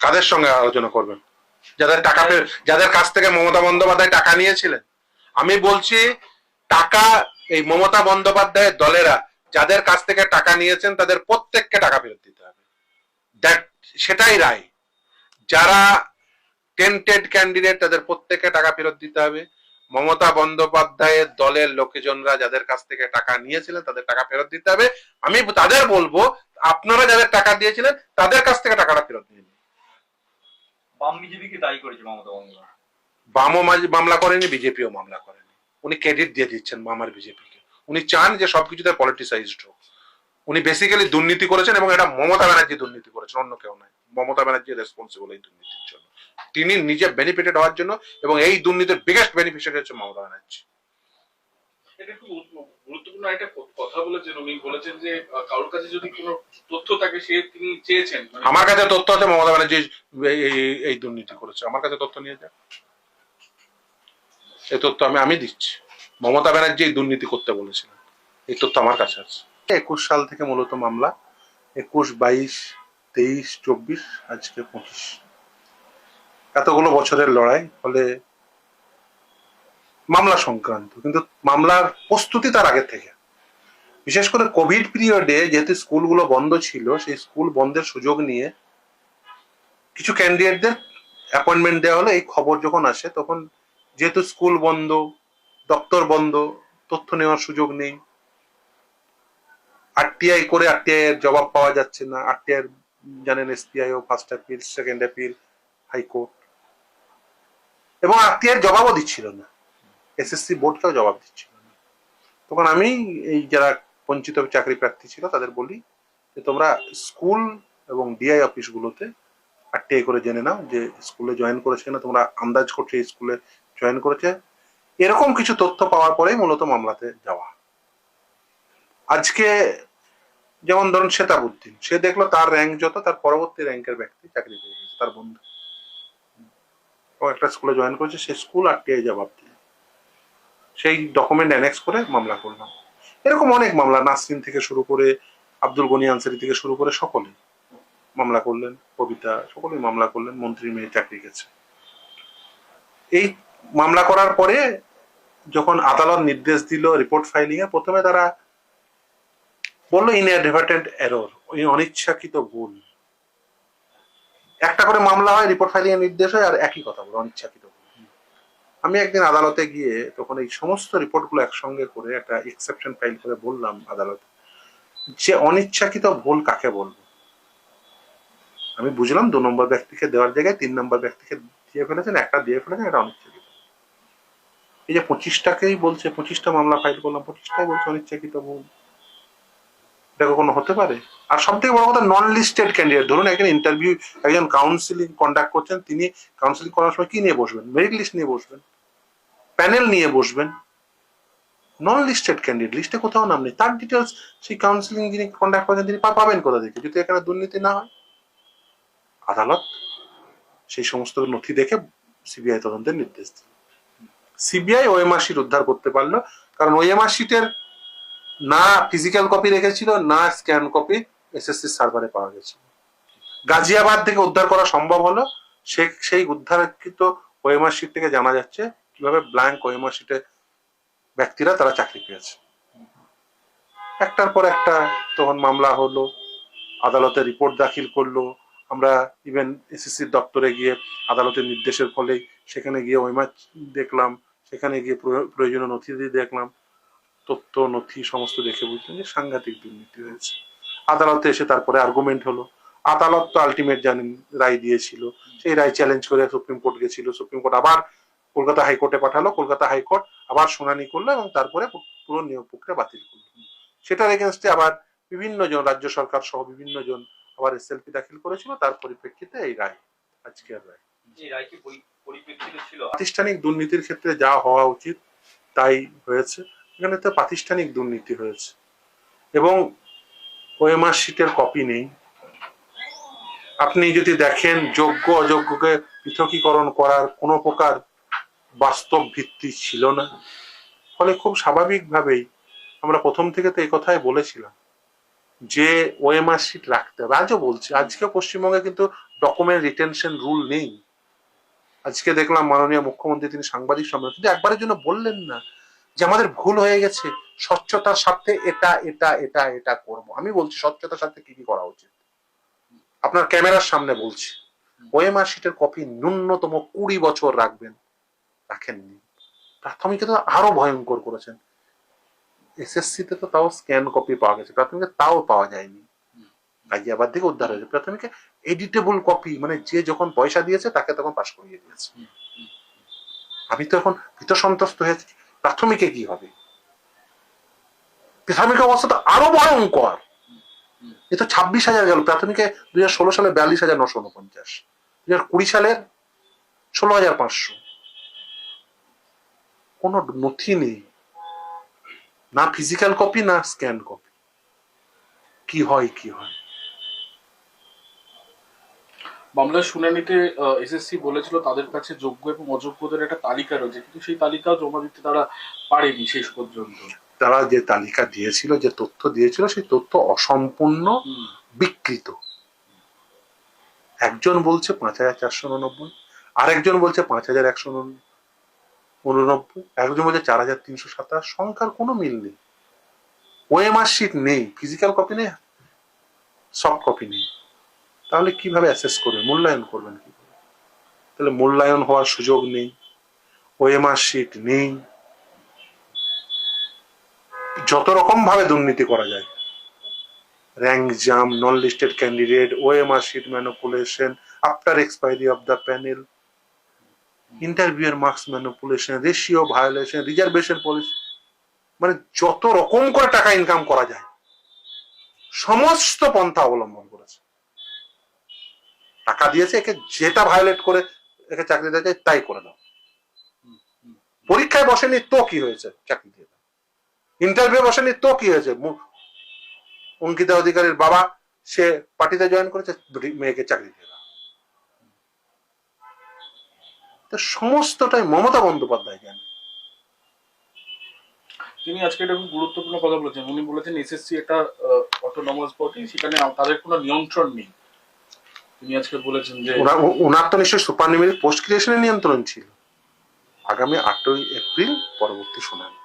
কাদের সঙ্গে আলোচনা করবেন? যাদের টাকা যাদের কাছ থেকে মমতা বন্দ্যোপাধ্যায় টাকা নিয়েছিলেন। আমি বলছি, টাকা, এই মমতা বন্দ্যোপাধ্যায়ের দলেরা যাদের কাছ থেকে টাকা নিয়েছেন, তাদের প্রত্যেককে টাকা ফেরত দিতে হবে। দ্যাট সেটাই রায়। যারা টেন্টেড ক্যান্ডিডেট তাদের প্রত্যেককে টাকা ফেরত দিতে হবে। মমতা বন্দ্যোপাধ্যায়ের দলের লোকজনরা যাদের কাছ থেকে টাকা নিয়েছিলেন, তাদের টাকা ফেরত দিতে হবে। আমি তাদের বলব, আপনারা যাদের টাকা দিয়েছিলেন, তাদের কাছ থেকে টাকাটা ফেরত নিয়ে বাম বিজেপিকে দায়ী করেছে মমতা বন্দ্যোপাধ্যায়। বামও মামলা করেনি বিজেপিও মামলা করেনি। উনি ক্রেডিট দিয়ে দিচ্ছেন মামার বিজেপিকে। উনি চান যে সবকিছুতে পলিটিসাইজড হোক। উনি বেসিক্যালি দুর্নীতি করেছেন এবং এটা মমতা ব্যানার্জি দুর্নীতি করেছেন অন্য কেউ নয়। মমতা ব্যানার্জি রেসপন্সিবল এই দুর্নীতির জন্য। তিনি নিজে বেনিফিটেড হওয়ার জন্য এবং এই দুর্নীতির বিগেস্ট বেনিফিশিয়ারি হচ্ছে মমতা ব্যানার্জি। গুরুত্বপূর্ণ একটা কথা বলেছেন উনি বলেছেন যে কারোর কাছে যদি কোনো তথ্য থাকে সে তিনি চেয়েছেন। মানে আমার কাছে তথ্য আছে মমতা ব্যানার্জি এই- দুর্নীতি করেছে। আমার কাছে তথ্য নিয়ে যাক এই তথ্য আমি আমি দিচ্ছি। মমতা ব্যানার্জি এই দুর্নীতি করতে বলেছিলেন। এই তথ্য আমার কাছে আছে। একুশ সাল থেকে মূলত মামলা। একুশ বাইশ তেইশ চব্বিশ আজকে পঁচিশ। এতগুলো বছরের লড়াই ফলে মামলা সংক্রান্ত, কিন্তু মামলার প্রস্তুতি তার আগে থেকে। বিশেষ করে কোভিড পিরিয়ডে যেহেতু স্কুলগুলো বন্ধ ছিল, সেই স্কুল বন্ধের সুযোগ নিয়ে কিছু ক্যান্ডিডেটদের অ্যাপয়েন্টমেন্ট দেওয়া হলো। এই খবর যখন আসে, তখন যেহেতু স্কুল বন্ধ, দপ্তর বন্ধ, তথ্য নেওয়ার সুযোগ নেই। আরটিআই করে আরটিআই এর জবাব পাওয়া যাচ্ছে না। আরটিআই জানেন এসপিআই ও first appeal, second appeal, high court. এবং আরটিআই এর জবাবও দিচ্ছিল না। এসএসসি বোর্ডকেও জবাব দিচ্ছিল না তখন আমি এই যারা বঞ্চিত চাকরি প্রার্থী ছিল, তাদের বলি যে তোমরা স্কুল এবং ডিআই অফিসগুলোতে আরটিআই করে জেনে নাও যে স্কুলে জয়েন করেছে কিনা, তোমরা আন্দাজ করছ এই স্কুলে জয়েন করেছে। এরকম কিছু তথ্য পাওয়ার পরেই মূলত মামলাতে যাওয়া। আজকে যেমন ধরুন শ্বেতাবুদ্দিন সে দেখল তার র্যাঙ্ক যত, তার পরবর্তী র্যাঙ্কের ব্যক্তি চাকরি পেয়ে গেছে, তার বন্ধু। ও একটা স্কুলে জয়েন করেছে, সে স্কুল আরটিআই জবাব দিয়ে সেই ডকুমেন্ট অ্যানেক্স করে মামলা করলাম। এরকম অনেক মামলা, নাসরিন থেকে শুরু করে আব্দুল গনি আনসারি থেকে শুরু করে সকলে মামলা করলেন, কবিতা, সকলে মামলা করলেন মন্ত্রী মেয়ে চাকরি গেছে। এই মামলা করার পরে যখন আদালত নির্দেশ দিল রিপোর্ট ফাইলিং এ প্রথমে তারা বলল ইনঅ্যাডভার্টেন্ট এরর ওই অনিচ্ছাকৃত ভুল। একটা করে মামলা হয় রিপোর্ট ফাইলিং এর নির্দেশ হয়, আর একই কথা বলে, অনিচ্ছাকৃত আমি একদিন আদালতে গিয়ে তখন এই সমস্ত রিপোর্টগুলো একসঙ্গে করে একটা এক্সেপশন ফাইল করে বললাম আদালতে যে অনিচ্ছাকৃত ভুল কাকে বলব? আমি বুঝলাম দু নম্বর ব্যক্তিকে দেওয়ার জায়গায় তিন নম্বর ব্যক্তিকে দিয়ে ফেলেছেন, একটা দিয়ে ফেলেছেন এটা অনিচ্ছাকৃত। এই যে পঁচিশটাকেই বলছে, পঁচিশটা মামলা ফাইল করলাম, পঁচিশটাই বলছে অনিচ্ছাকৃত ভুল। এটা কখনো হতে পারে। আর সব থেকে বড় কথা নন লিস্টেড ক্যান্ডিডেট ধরুন একজন ইন্টারভিউ একজন কাউন্সিলিং কন্ডাক্ট করছেন, তিনি কাউন্সিলিং করার সময় কি নিয়ে বসবেন? মেরিট লিস্ট নিয়ে বসবেন প্যানেল নিয়ে বসবেন। নন লিস্টেড ক্যান্ডিডেট লিস্টে কোথাও নাম নেই। তার ডিটেলস সেই কাউন্সিলিং যিনি কন্ডাক্ট করছেন, তিনি পাবেন কোথা থেকে? যদি এখানে দুর্নীতি না হয়। আদালত সেই সমস্ত নথি দেখে সিবিআই তদন্তের নির্দেশ দিল। সিবিআই ওএমআর উদ্ধার করতে পারল, কারণ ওএমআর শিটের না ফিজিক্যাল কপি রেখেছিল, না স্ক্যান কপি এসএসসি সার্ভারে পাওয়া গেছিল। গাজিয়াবাদ থেকে উদ্ধার করা সম্ভব হলো, সে, সেই উদ্ধারকৃত ওএমআর শিট থেকে জানা যাচ্ছে কীভাবে ব্ল্যাঙ্ক ওএমআর শিটে ব্যক্তিরা তারা চাকরি পেয়েছে। একটার পর একটা তখন মামলা হলো, আদালতে রিপোর্ট দাখিল করল, আমরা ইভেন এসএসসির দপ্তরে গিয়ে আদালতের নির্দেশের ফলে সেখানে গিয়ে ওইমার দেখলাম, সেখানে গিয়ে প্রয়- প্রয়োজনীয় নথি দিয়ে দেখলাম। তথ্য নথি সমস্ত দেখে বুঝলাম যে সাংঘাতিক দুর্নীতি হয়েছে। আদালতে এসে তারপরে আর্গুমেন্ট হলো। আদালত তো আলটিমেট জানেন রায় দিয়েছিল। সেই রায় চ্যালেঞ্জ করে সুপ্রিম কোর্ট গেছিল। সুপ্রিম কোর্ট আবার কলকাতা হাইকোর্টে পাঠালো। কলকাতা হাইকোর্ট আবার শুনানি করল এবং তারপরে পুরো নিয়োগ প্রক্রিয়া বাতিল করল। সেটার এগেনস্টে আবার বিভিন্ন জন রাজ্য সরকার সহ বিভিন্ন জন আবার এসএলপি দাখিল করেছিল। তার পরিপ্রেক্ষিতে এই রায় আজকের রায়। প্রাতিষ্ঠানিক দুর্নীতির ক্ষেত্রে যা হওয়া উচিত তাই হয়েছে। এখানে তো প্রাতিষ্ঠানিক দুর্নীতি হয়েছে। এবং ওএমআর শিটের কপি নেই। আপনি যদি দেখেন যোগ্য, অযোগ্যকে পৃথকীকরণ করার কোনো প্রকার বাস্তব ভিত্তি ছিল না। ফলে খুব স্বাভাবিকভাবেই আমরা প্রথম থেকে তো এই কথাই বলেছিলাম যে ওএমআর শিট রাখতে হবে। আজও বলছি, আজকে পশ্চিমবঙ্গে কিন্তু ডকুমেন্ট রিটেনশন রুল নেই। আজকে দেখলাম মাননীয় মুখ্যমন্ত্রী, তিনি সাংবাদিক সম্মেলন। কিন্তু একবারের জন্য বললেন না যে আমাদের ভুল হয়ে গেছে স্বচ্ছতার সাথে এটা এটা এটা এটা করব। আমি বলছি স্বচ্ছতার সাথে কি কি করা উচিত? আপনার ক্যামেরার সামনে বলছি। ওএমআর শিটের কপি ন্যূনতম কুড়ি বছর রাখবেন রাখেননি। প্রাথমিকে তো আরও ভয়ঙ্কর করেছেন। এসএসসি তে তো তাও স্ক্যান কপি পাওয়া গেছে প্রাথমিকে তাও পাওয়া যায়নি। গাজিয়াবাদ থেকে উদ্ধার হয়েছে। প্রাথমিকে এডিটেবল কপি মানে যে যখন পয়সা দিয়েছে তাকে তখন পাশ করিয়ে দিয়েছে। আমি তো এখন ভীত সন্ত্রস্ত হয়েছি প্রাথমিকে কি হবে? প্রাথমিক অবস্থা তো আরও ভয়ঙ্কর। এ তো ছাব্বিশ হাজার গেল। প্রাথমিকে দুই হাজার ষোলো সালে বিয়াল্লিশ হাজার নশো উনপঞ্চাশ। দুই হাজার কুড়ি সালের ষোলো হাজার পাঁচশো। কোনো নথি নেই। না ফিজিক্যাল কপি না স্ক্যান কপি কি হয় কি হয়? মামলার শুনানিতে এসএসসি বলেছিল তাদের কাছে যোগ্য এবং অযোগ্যদের একটা তালিকা রয়েছে কিন্তু সেই তালিকাও জমা দিতে তারা পারেনি শেষ পর্যন্ত। তারা যে তালিকা দিয়েছিল যে তথ্য দিয়েছিল সেই তথ্য অসম্পূর্ণ বিকৃত। একজন বলছে পাঁচ হাজার চারশো উননব্বই আরেকজন বলছে পাঁচ হাজার একশো উননব্বই একজন বলছে চার হাজার তিনশো সাতাশ সংখ্যার কোনো মিল নেই। ওএমআর শিট নেই ফিজিক্যাল কপি নেই সফট কপি নেই। তাহলে কীভাবে অ্যাসেস করবেন মূল্যায়ন করবেন কি তাহলে মূল্যায়ন হওয়ার সুযোগ নেই ওএমআর শিট নেই। যত রকম ভাবে দুর্নীতি করা যায়। Rank jump non listed candidate OMR sheet manipulation after expiry of the panel ইন্টারভিউয়ের marks manipulation ratio violation reservation policy মানে যত রকম করে টাকা ইনকাম করা যায়, সমস্ত পন্থা অবলম্বন করেছে। টাকা দিয়েছে, একে যেটা ভায়োলেট করে একে চাকরি দেওয়া যায় তাই করে দাও। পরীক্ষায় বসেনি তো কি হয়েছে চাকরি দিয়ে? দাও ইন্টারভিউ বসেনি তো কি হয়েছে? অঙ্কিতা অধিকারীর বাবা, সে পার্টিতে জয়েন করেছে মেয়েকে চাকরি দিয়ে দাও। তো সমস্তটাই মমতা বন্দ্যোপাধ্যায় জানে তিনি আজকে একটা খুব গুরুত্বপূর্ণ কথা বলেছেন। উনি বলেছেন, এসএসসি একটা অটোনমাস বডি সেখানে তাদের কোনো নিয়ন্ত্রণ নেই। তিনি আজকে বলেছেন যে ওনার তো নিশ্চয়ই সুপার পোস্ট ক্রিয়েশনের নিয়ন্ত্রণ ছিল। আগামী আটই এপ্রিল পরবর্তী শুনানি।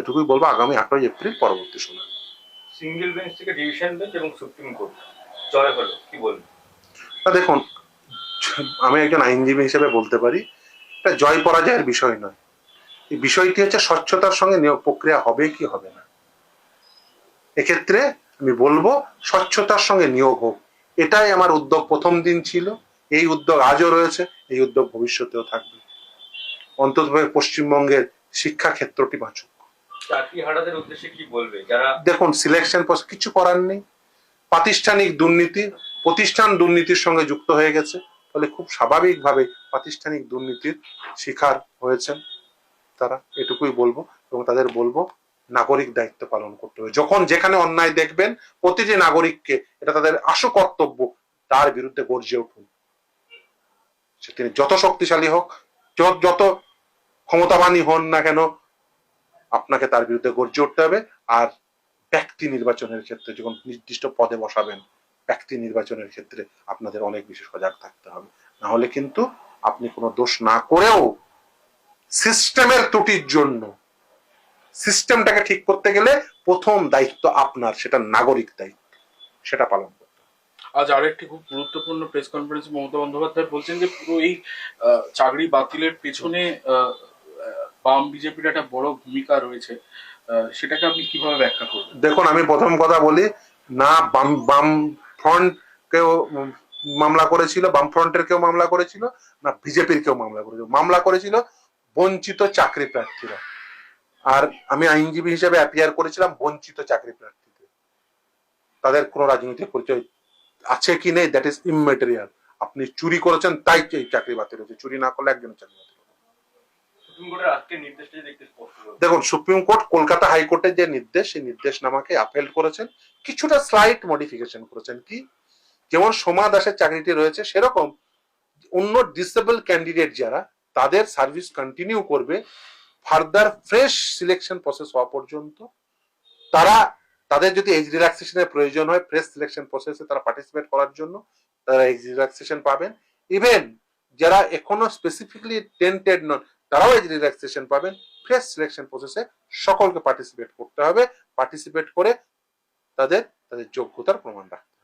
এটুকুই বলব আগামী আটই এপ্রিল পরবর্তী শুনানি। সিঙ্গেল বেঞ্চ থেকে ডিভিশন বেঞ্চ এবং সুপ্রিম কোর্ট। জয় হলো কি বলবেন? তা দেখুন আমি একজন আইনজীবী হিসেবে বলতে পারি এটা জয় পরাজয়ের বিষয় নয়। এই বিষয়টি হচ্ছে স্বচ্ছতার সঙ্গে নিয়োগ প্রক্রিয়া হবে কি হবে না। এক্ষেত্রে আমি বলব স্বচ্ছতার সঙ্গে নিয়োগ হোক। এটাই আমার উদ্যোগ প্রথম দিন ছিল। এই উদ্যোগ আজও রয়েছে এই উদ্যোগ ভবিষ্যতেও থাকবে। অন্তত পশ্চিমবঙ্গের শিক্ষা ক্ষেত্রটি বাঁচুক দেখুন সিলেকশন কিছু করার নেই। প্রাতিষ্ঠানিক দুর্নীতি প্রতিষ্ঠান দুর্নীতির সঙ্গে যুক্ত হয়ে গেছে। ফলে খুব স্বাভাবিকভাবে প্রাতিষ্ঠানিক দুর্নীতির শিকার হয়েছেন তারা। এটুকুই বলব এবং তাদের বলব নাগরিক দায়িত্ব পালন করতে হবে। যখন যেখানে অন্যায় দেখবেন, প্রতিটি নাগরিককে এটা তাদের আশু কর্তব্য, তার বিরুদ্ধে গর্জে উঠুন। সে তিনি যত শক্তিশালী হোক, যত ক্ষমতাবানই হন না কেন, আপনাকে তার বিরুদ্ধে গর্জে উঠতে হবে। আর ব্যক্তি নির্বাচনের ক্ষেত্রে যখন নির্দিষ্ট পদে বসাবেন, ব্যক্তি নির্বাচনের ক্ষেত্রে আপনাদের অনেক বেশি সজাগ থাকতে হবে। না হলে কিন্তু আপনি কোনো দোষ না করেও সিস্টেমের ত্রুটির জন্য সিস্টেমটাকে ঠিক করতে গেলে প্রথম দায়িত্ব আপনার সেটা নাগরিক দায়িত্ব সেটা পালন। আজ আরেকটি খুব গুরুত্বপূর্ণ প্রেস কনফারেন্স মমতা বন্দ্যোপাধ্যায় বলছেন যে পুরো এই চাকরি বাতিলের পেছনে বাম বিজেপির একটা বড় ভূমিকা রয়েছে সেটাকে আপনি কীভাবে ব্যাখ্যা করবেন? দেখুন আমি প্রথম কথা বলি না বাম বাম ফ্রন্ট কেউ মামলা করেছিল বাম ফ্রন্টের কেউ মামলা করেছিল না বিজেপির কেউ মামলা করেছিল। মামলা করেছিল বঞ্চিত চাকরি প্রার্থীরা। আর আমি আইনজীবী হিসেবে অ্যাপিয়ার করেছিলাম বঞ্চিত চাকরি প্রার্থীদের। তাদের কোনো রাজনৈতিক পরিচয় আছে কি নেই দ্যাট ইজ ইমেটেরিয়াল আপনি চুরি করেছেন তাই চাকরি বাতিল হয়েছে। চুরি না করলে একজনের চাকরি বাতিল। দেখুন সুপ্রিম কোর্ট কলকাতা হাইকোর্টের যে নির্দেশ সেই নির্দেশনামাকে আপেল করেছেন। কিছুটা স্লাইট মডিফিকেশন করেছেন কি যেমন সোমা দাসের চাকরিটি রয়েছে সেরকম অন্য ডিসেবল ক্যান্ডিডেট যারা তাদের সার্ভিস কন্টিনিউ করবে। ফার্দার ফ্রেশ সিলেকশন প্রসেস হওয়া পর্যন্ত, তারা, তাদের যদি এজ রিল্যাক্সেশনের প্রয়োজন হয় ফ্রেশ সিলেকশন প্রসেসে তারা পার্টিসিপেট করার জন্য, তারা এজ রিল্যাক্সেশন পাবেন। ইভেন যারা এখনও স্পেসিফিকলি টেন্টেড নন, তারাও এজ রিল্যাক্সেশন পাবেন। ফ্রেশ সিলেকশন প্রসেসে সকলকে পার্টিসিপেট করতে হবে। পার্টিসিপেট করে তাদের তাদের যোগ্যতার প্রমাণ রাখতে।